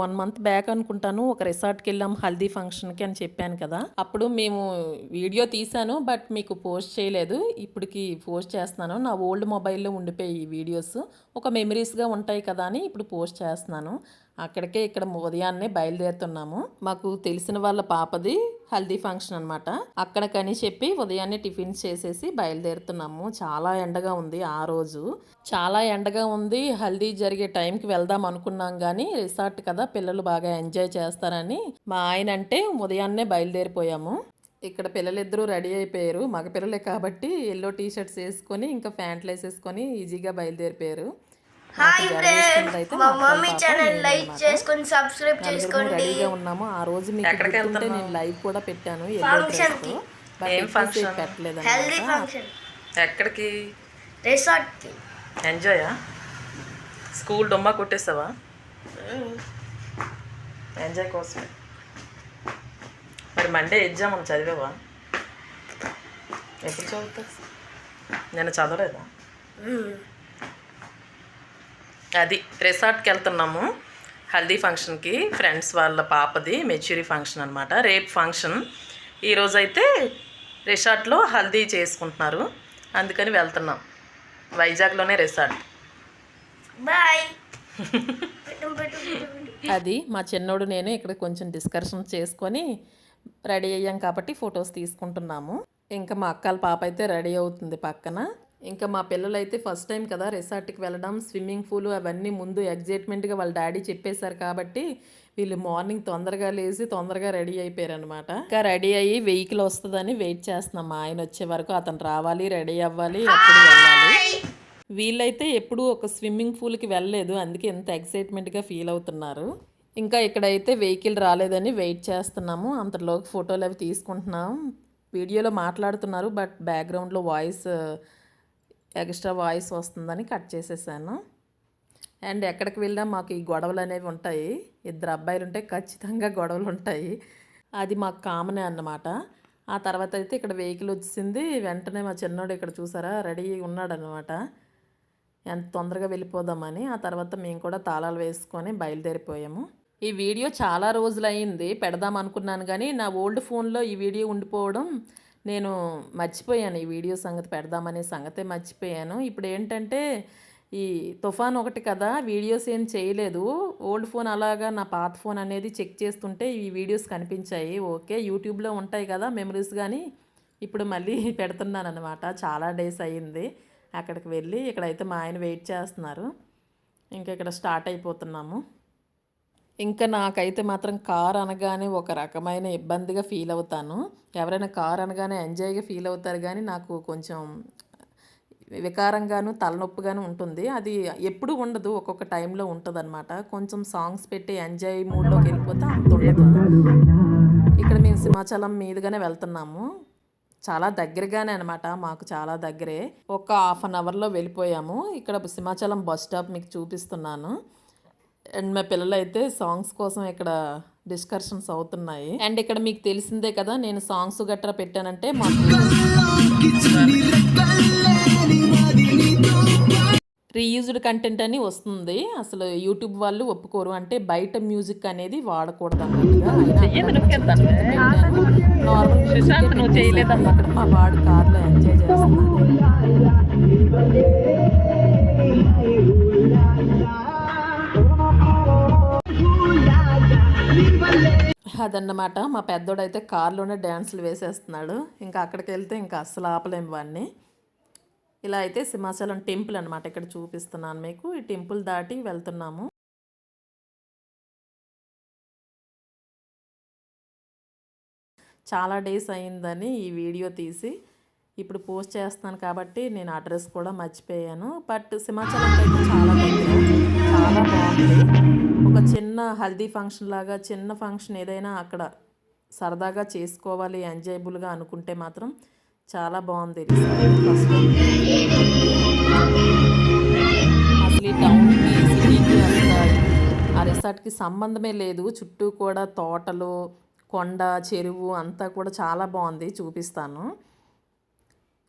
One month back అనుకుంటాను ఒక రిసార్ట్కి వెళ్ళాం హల్దీ ఫంక్షన్కి అని చెప్పాను కదా. అప్పుడు మేము వీడియో తీశాను బట్ మీకు పోస్ట్ చేయలేదు. ఇప్పటికి పోస్ట్ చేస్తున్నాను. నా ఓల్డ్ మొబైల్లో ఉండిపోయి ఈ వీడియోస్. ఒక మెమరీస్గా ఉంటాయి కదా అని ఇప్పుడు పోస్ట్ చేస్తున్నాను. అక్కడికే ఇక్కడ ఉదయాన్నే బయలుదేరుతున్నాము. మాకు తెలిసిన వాళ్ళ పాపది హల్దీ ఫంక్షన్ అనమాట అక్కడికని చెప్పి ఉదయాన్నే టిఫిన్స్ చేసేసి బయలుదేరుతున్నాము. చాలా ఎండగా ఉంది ఆ రోజు. చాలా ఎండగా ఉంది. హల్దీ జరిగే టైంకి వెళ్దాం అనుకున్నాం కానీ రిసార్ట్ కదా పిల్లలు బాగా ఎంజాయ్ చేస్తారని మా ఆయన అంటే ఉదయాన్నే బయలుదేరిపోయాము. ఇక్కడ పిల్లలిద్దరూ రెడీ అయిపోయారు. మగ పిల్లలే కాబట్టి ఎల్లో టీ షర్ట్స్ వేసుకొని ఇంకా ప్యాంట్లు వేసేసుకొని ఈజీగా బయలుదేరిపోయారు. హాయ్ ఫ్రెండ్స్ మా మమ్మీ ఛానల్ లైక్. చేసుకొని సబ్స్క్రైబ్ చేసుకోండి. రెడీగా ఉన్నాము. ఆ రోజు మీకు ఎక్కడికి గుర్తుంటే నేను లైవ్ కూడా పెట్టాను. డ్రెస్కి. ఏం function? పెట్టలేదు హెల్దీ. ఫంక్షన్ ఎక్కడికి? రిసార్ట్కి. ఎంజాయా స్కూల్ డొమ్మా కొట్టేసావా? ఎంజాయ్ కోసమే. మరి మండే ఎగ్జామ్ ఉంది చదివావా? ఎప్పుడు చదువుతావు? నేను చదవలేదా? అది రిసార్ట్కి వెళ్తున్నాము హల్దీ ఫంక్షన్కి ఫ్రెండ్స్ వాళ్ళ పాపది మెచ్యూరీ ఫంక్షన్ అనమాట రేపు ఫంక్షన్. ఈరోజైతే రిసార్ట్లో హల్దీ చేసుకుంటున్నారు. అందుకని వెళ్తున్నాం. వైజాగ్లోనే రిసార్ట్. బాయ్. అది మా చిన్నోడు నేను ఇక్కడ కొంచెం డిస్కషన్ చేసుకొని రెడీ అయ్యాం కాబట్టి ఫొటోస్ తీసుకుంటున్నాము. ఇంకా మా అక్కల పాప అయితే రెడీ అవుతుంది పక్కన. ఇంకా మా పిల్లలు అయితే ఫస్ట్ టైం కదా రిసార్ట్కి వెళ్ళడం స్విమ్మింగ్ పూల్ అవన్నీ ముందు ఎగ్జైట్మెంట్గా వాళ్ళ డాడీ చెప్పేశారు కాబట్టి వీళ్ళు మార్నింగ్ తొందరగా లేచి తొందరగా రెడీ అయిపోయారు అనమాట ఇంకా రెడీ అయ్యి వెహికల్ వస్తుందని వెయిట్ చేస్తున్నాం. మా ఆయన వచ్చే వరకు అతను రావాలి రెడీ అవ్వాలి అప్పుడు వెళ్ళాలి. వీళ్ళైతే ఎప్పుడూ ఒక స్విమ్మింగ్ పూల్కి వెళ్ళలేదు. అందుకే ఎంత ఎక్సైట్మెంట్గా ఫీల్ అవుతున్నారు. ఇంకా ఇక్కడైతే వెహికల్ రాలేదని వెయిట్ చేస్తున్నాము. అంతలోకి ఫోటోలు అవి తీసుకుంటున్నాం. వీడియోలో మాట్లాడుతున్నారు బట్ బ్యాక్గ్రౌండ్లో వాయిస్ ఎక్స్ట్రా వాయిస్ వస్తుందని కట్ చేసేసాను. అండ్ ఎక్కడికి వెళ్ళినా మాకు ఈ గొడవలు అనేవి ఉంటాయి. ఇద్దరు అబ్బాయిలు ఉంటే ఖచ్చితంగా గొడవలు ఉంటాయి. అది మాకు కామనే అన్నమాట. ఆ తర్వాత అయితే ఇక్కడ వెహికల్ వచ్చింది. వెంటనే మా చిన్నోడు ఇక్కడ చూసారా? రెడీ ఉన్నాడనమాట ఎంత తొందరగా వెళ్ళిపోదామని. ఆ తర్వాత మేము కూడా తాళాలు వేసుకొని బయలుదేరిపోయాము. ఈ వీడియో చాలా రోజులు అయింది పెడదాం అనుకున్నాను కానీ నా ఓల్డ్ ఫోన్లో ఈ వీడియో ఉండిపోవడం నేను మర్చిపోయాను ఈ వీడియో సంగతి పెడదామనే సంగతే మర్చిపోయాను. ఇప్పుడు ఏంటంటే ఈ తుఫాన్ ఒకటి కదా వీడియోస్ ఏం చేయలేదు. ఓల్డ్ ఫోన్ అలాగా నా పాత ఫోన్ అనేది చెక్ చేస్తుంటే ఈ వీడియోస్ కనిపించాయి. ఓకే యూట్యూబ్లో ఉంటాయి కదా మెమరీస్ కానీ ఇప్పుడు మళ్ళీ పెడుతున్నాను అనమాట చాలా డేస్ అయ్యింది. అక్కడికి వెళ్ళి ఇక్కడైతే మా ఆయన వెయిట్ చేస్తున్నారు. ఇంకా ఇక్కడ స్టార్ట్ అయిపోతున్నాము. ఇంకా నాకైతే మాత్రం కార్ అనగానే ఒక రకమైన ఇబ్బందిగా ఫీల్ అవుతాను. ఎవరైనా కార్ అనగానే ఎంజాయ్గా ఫీల్ అవుతారు కానీ నాకు కొంచెం వికారంగాను తలనొప్పిగాను ఉంటుంది. అది ఎప్పుడు ఉండదు ఒక్కొక్క టైంలో ఉంటుంది అనమాట కొంచెం సాంగ్స్ పెట్టి ఎంజాయ్ మూడ్లోకి వెళ్ళిపోతే అంత ఉండదు. ఇక్కడ మేము సింహాచలం మీదుగానే వెళ్తున్నాము. చాలా దగ్గరగానే అనమాట మాకు చాలా దగ్గరే. ఒక హాఫ్ అన్ అవర్లో వెళ్ళిపోయాము. ఇక్కడ సింహాచలం బస్ స్టాప్ మీకు చూపిస్తున్నాను. అండ్ మా పిల్లలు అయితే సాంగ్స్ కోసం ఇక్కడ డిస్కషన్స్ అవుతున్నాయి. అండ్ ఇక్కడ మీకు తెలిసిందే కదా నేను సాంగ్స్ గట్రా పెట్టానంటే మాకు రీయూజ్డ్ కంటెంట్ అని వస్తుంది. అసలు యూట్యూబ్ వాళ్ళు ఒప్పుకోరు. అంటే బయట మ్యూజిక్ అనేది వాడకూడదు అన్నట్టుగా మా వాడు కార్లో ఎంజాయ్ చేస్తున్నాడు. అదన్నమాట. మా పెద్దోడైతే కారులోనే డ్యాన్సులు వేసేస్తున్నాడు. ఇంకా అక్కడికి వెళ్తే ఇంకా అస్సలు ఆపలేము వాడిని ఇలా అయితే సింహాచలం టెంపుల్ అనమాట ఇక్కడ చూపిస్తున్నాను మీకు. ఈ టెంపుల్ దాటి వెళ్తున్నాము. చాలా డేస్ అయిందని ఈ వీడియో తీసి ఇప్పుడు పోస్ట్ చేస్తున్నాను కాబట్టి నేను అడ్రస్ కూడా మర్చిపోయాను. బట్ సింహాచలం అయితే చాలా చాలా బాగుంది. ఒక చిన్న హల్దీ ఫంక్షన్ లాగా చిన్న ఫంక్షన్ ఏదైనా అక్కడ సరదాగా చేసుకోవాలి ఎంజాయబుల్గా అనుకుంటే మాత్రం చాలా బాగుంది అసలు ఈ టౌన్కి సిటీకి ఆ రిసార్ట్కి సంబంధమే లేదు. చుట్టూ కూడా తోటలు కొండ చెరువు అంతా కూడా చాలా బాగుంది. చూపిస్తాను.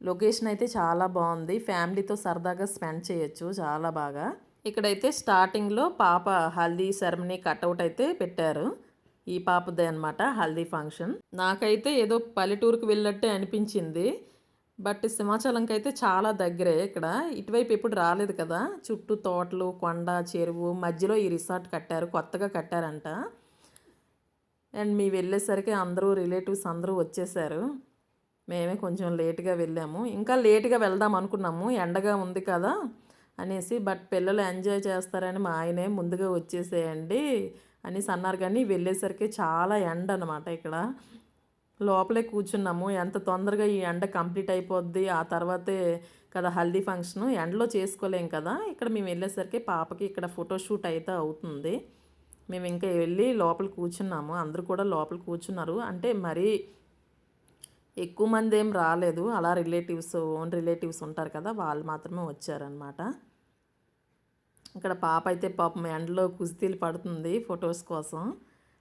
లొకేషన్ అయితే చాలా బాగుంది. ఫ్యామిలీతో సరదాగా స్పెండ్ చేయొచ్చు చాలా బాగా. ఇక్కడైతే స్టార్టింగ్లో పాప హల్దీ సెరమనీ కట్అవుట్ అయితే పెట్టారు. ఈ పాపదే అనమాట హల్దీ ఫంక్షన్. నాకైతే ఏదో పల్లెటూరుకు వెళ్ళినట్టే అనిపించింది. బట్ సింహాచలంకి అయితే చాలా దగ్గరే ఇక్కడ. ఇటువైపు ఎప్పుడు రాలేదు కదా. చుట్టూ తోటలు కొండ చెరువు మధ్యలో ఈ రిసార్ట్ కట్టారు. కొత్తగా కట్టారంట. అండ్ మీ వెళ్ళేసరికి అందరూ రిలేటివ్స్ అందరూ వచ్చేసారు. మేమే కొంచెం లేట్గా వెళ్ళాము. ఇంకా లేట్గా వెళ్దాం అనుకున్నాము. ఎండగా ఉంది కదా. అనేసి బట్ పిల్లలు ఎంజాయ్ చేస్తారని మా ఆయనే ముందుగా వచ్చేసేయండి అనేసి అన్నారు. కానీ వెళ్ళేసరికి చాలా ఎండ అనమాట ఇక్కడ. లోపలే కూర్చున్నాము. ఎంత తొందరగా ఈ ఎండ కంప్లీట్ అయిపోద్ది ఆ తర్వాతే కదా హల్దీ ఫంక్షన్. ఎండలో చేసుకోలేం కదా. ఇక్కడ మేము వెళ్ళేసరికి పాపకి ఇక్కడ ఫోటోషూట్ అయితే అవుతుంది. మేము ఇంకా వెళ్ళి లోపల కూర్చున్నాము. అందరూ కూడా లోపల కూర్చున్నారు. అంటే మరీ ఎక్కువ మంది ఏం రాలేదు. అలా రిలేటివ్స్ ఓన్ రిలేటివ్స్ ఉంటారు కదా వాళ్ళు మాత్రమే వచ్చారనమాట ఇక్కడ పాప అయితే పాపం ఎండలో కుస్తీలు పడుతుంది ఫొటోస్ కోసం.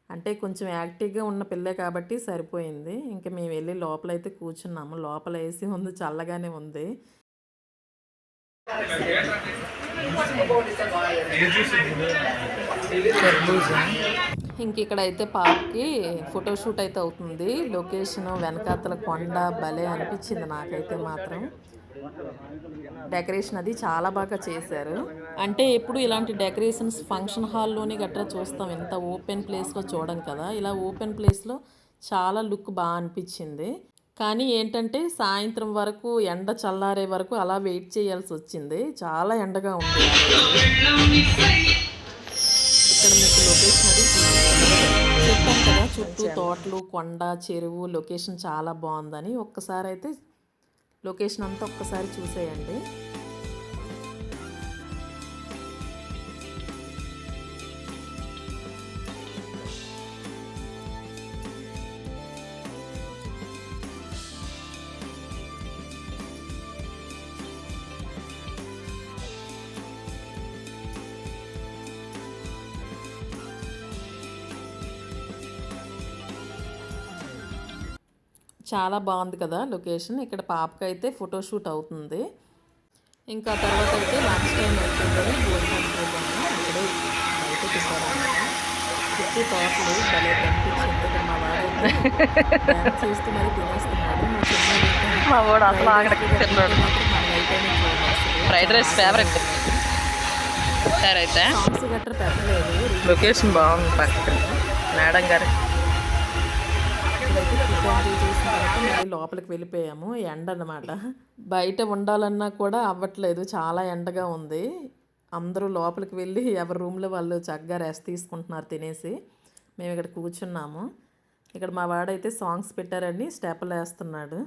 అంటే కొంచెం యాక్టివ్గా ఉన్న పిల్లే కాబట్టి సరిపోయింది. ఇంకా మేము వెళ్ళి లోపలైతే కూర్చున్నాము. లోపల ఏసీ ఉంది చల్లగానే ఉంది. ఇంక ఇక్కడైతే పాపకి ఫోటోషూట్ అయితే అవుతుంది. లొకేషన్ వెనకాతల కొండ భలే అనిపించింది నాకైతే మాత్రం. డెకరేషన్ అది చాలా బాగా చేశారు. అంటే ఎప్పుడు ఇలాంటి డెకరేషన్స్ ఫంక్షన్ హాల్లోనే గట్రా చూస్తాం. ఇంత ఓపెన్ ప్లేస్లో చూడం కదా. ఇలా ఓపెన్ ప్లేస్లో చాలా లుక్ బాగా అనిపించింది. కానీ ఏంటంటే సాయంత్రం వరకు ఎండ చల్లారే వరకు అలా వెయిట్ చేయాల్సి వచ్చింది. చాలా ఎండగా ఉంది. లొకేషన్ అది. చెప్పాను కదా చుట్టూ తోటలు కొండ చెరువు లొకేషన్ చాలా బాగుందని ఒక్కసారి అయితే లొకేషన్ అంతా ఒక్కసారి చూసేయండి చాలా బాగుంది కదా లొకేషన్. ఇక్కడ పాపకి అయితే ఫోటోషూట్ అవుతుంది. ఇంకా తర్వాత అయితే లంచ్ టైం అవుతుందని బయట తిప్పారన్నమాట చుట్టూ తోటలు భలే కనిపించింది. ఇక్కడ మా వాడైతే డ్యాన్స్ చేస్తూ మరి తినేస్తున్నాడు మా చిన్న మా వాడు అసలు ఫ్రైడ్ రైస్ ఫేవరెట్ అయితే. సాంగ్స్ గట్రా పెట్టలేదు. లొకేషన్ బాగుంది పక్కన. మేడం గారు. ఇక్కడైతే చేసిన తర్వాత మళ్ళీ లోపలికి వెళ్ళిపోయాము. ఎండ అన్నమాట బయట ఉండాలన్నా కూడా అవ్వట్లేదు. చాలా ఎండగా ఉంది. అందరూ లోపలికి వెళ్ళి ఎవరి రూమ్లో వాళ్ళు చక్కగా రెస్ట్ తీసుకుంటున్నారు తినేసి మేము ఇక్కడ కూర్చున్నాము. ఇక్కడ మా వాడైతే సాంగ్స్ పెట్టారని స్టెప్పులు వేస్తున్నాడు.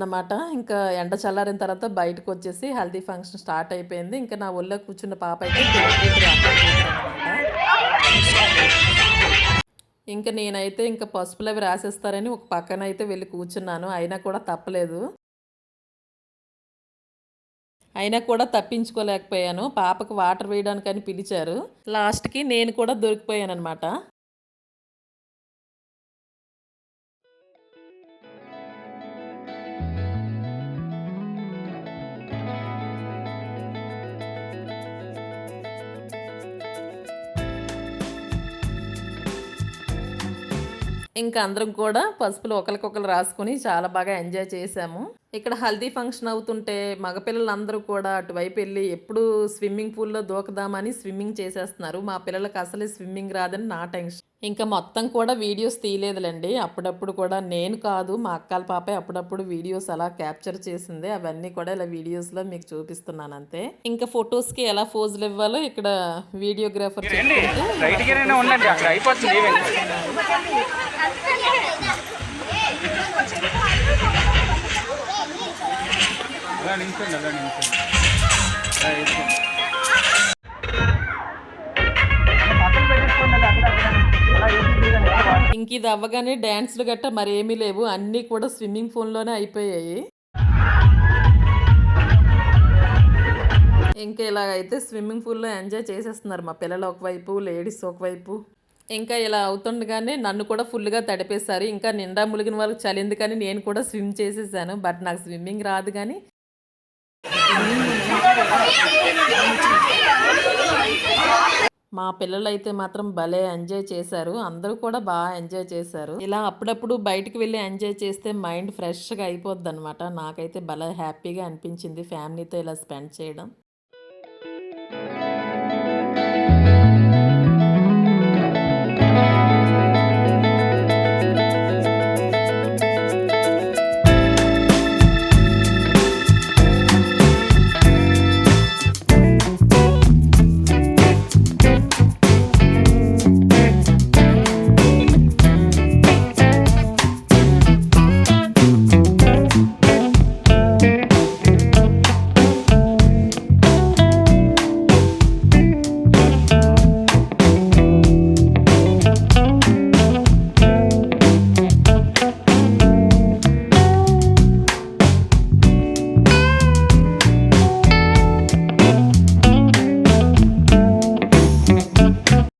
అన్నమాట. ఇంకా ఎండ చల్లారిన తర్వాత బయటకు వచ్చేసి హల్దీ ఫంక్షన్ స్టార్ట్ అయిపోయింది. ఇంకా నా ఒళ్ళో కూర్చున్న పాప అయితే ఇంకా నేనైతే ఇంకా పసుపులు అవి రాసేస్తారని ఒక పక్కన అయితే వెళ్ళి కూర్చున్నాను. అయినా కూడా తప్పలేదు. అయినా కూడా తప్పించుకోలేకపోయాను. పాపకు వాటర్ వేయడానికని పిలిచారు. లాస్ట్కి నేను కూడా దొరికిపోయాను అనమాట ఇంకా అందరం కూడా పసుపులు ఒకరికొకరు రాసుకుని చాలా బాగా ఎంజాయ్ చేసాము ఇక్కడ హల్దీ ఫంక్షన్ అవుతుంటే మగపిల్లలందరూ కూడా అటువైపు వెళ్ళి ఎప్పుడు స్విమ్మింగ్ పూల్లో దూకదామని స్విమ్మింగ్ చేసేస్తున్నారు. మా పిల్లలకు అసలే స్విమ్మింగ్ రాదని నా టెన్షన్. ఇంకా మొత్తం కూడా వీడియోస్ తీయలేదులేండి. అప్పుడప్పుడు కూడా నేను కాదు మా అక్కల పాపే అప్పుడప్పుడు వీడియోస్ అలా క్యాప్చర్ చేసింది. అవన్నీ కూడా ఇలా వీడియోస్లో మీకు చూపిస్తున్నాను అంతే. ఇంకా ఫొటోస్కి ఎలా ఫోజులు ఇవ్వాలో ఇక్కడ వీడియోగ్రాఫర్ చెప్తుంటే అలా నించండి అలా నించండి. అలా వేసుకోండి. ఇంక ఇది అవ్వగానే డ్యాన్స్లు గట్ట మరేమీ లేవు. అన్నీ కూడా స్విమ్మింగ్ పూల్లోనే అయిపోయాయి. ఇంకా ఇలాగైతే స్విమ్మింగ్ పూల్లో ఎంజాయ్ చేసేస్తున్నారు మా పిల్లలు ఒకవైపు లేడీస్ ఒకవైపు. ఇంకా ఇలా అవుతుండగానే నన్ను కూడా ఫుల్గా తడిపేశారు. ఇంకా నిండా ములిగిన వాళ్ళకి చలింది కానీ నేను కూడా స్విమ్ చేసేసాను. బట్ నాకు స్విమ్మింగ్ రాదు కానీ మా పిల్లలు అయితే మాత్రం భలే ఎంజాయ్ చేశారు. అందరూ కూడా బాగా ఎంజాయ్ చేశారు. ఇలా అప్పుడప్పుడు బయటికి వెళ్ళి ఎంజాయ్ చేస్తే మైండ్ ఫ్రెష్గా అయిపోద్ది అనమాట నాకైతే భలే హ్యాపీగా అనిపించింది ఫ్యామిలీతో ఇలా స్పెండ్ చేయడం.